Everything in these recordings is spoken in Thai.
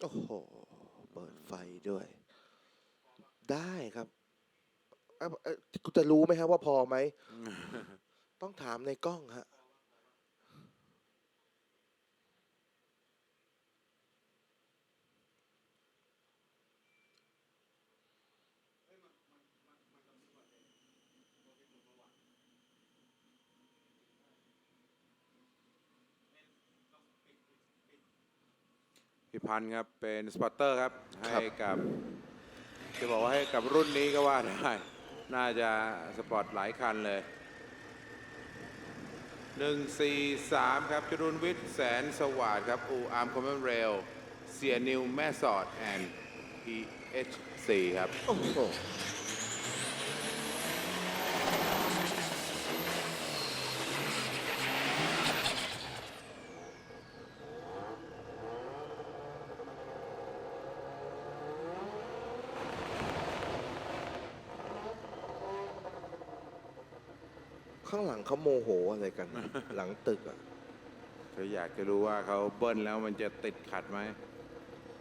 โอ้โห เปิดไฟด้วย ได้ครับเอ้าเอ้ยคุณจะรู้ไหมครับว่าพอไหม ต้องถามในกล้องฮะ พี่พันธ์ครับเป็นสปอตเตอร์ครับครัให้บกับจะบอกว่าให้กับรุ่นนี้ก็ว่าได้น่าจะสปอร์ตหลายคันเลย 143 ครับจรุนวิทย์แสนสวัสดครับอูอาร์มคอมเมนเรลเสียนิวแม่สอดแอนด์ PH4 ครับโอ้โห ข้างหลังเขาโมโหอะไรกัน หลังตึกอะเขาอยากจะรู้ว่าเขาเบิ้ลแล้วมันจะติดขัดไหม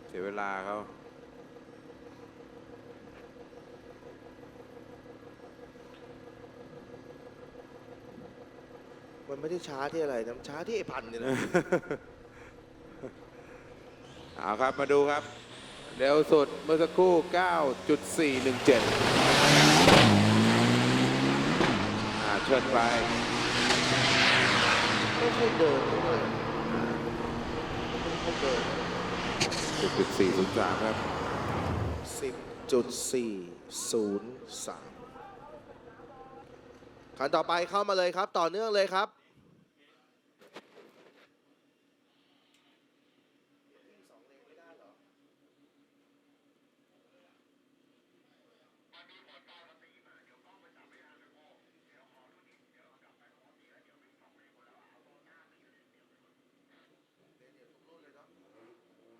เสียเวลาเขามันไม่ได้ช้าที่อะไรนะมันช้าที่ไอ้พันเนี่ยนะ เอาครับมาดูครับ เร็วสุดเมื่อสักครู่ 9.417อ่า เชิญไปไม่ค่อยเดินเลยไม่ค่อยเดินย์สามครับสิบจุดสี่ศูนย์สามคันต่อไปเข้ามาเลยครับ ต่อเนื่องเลยครับ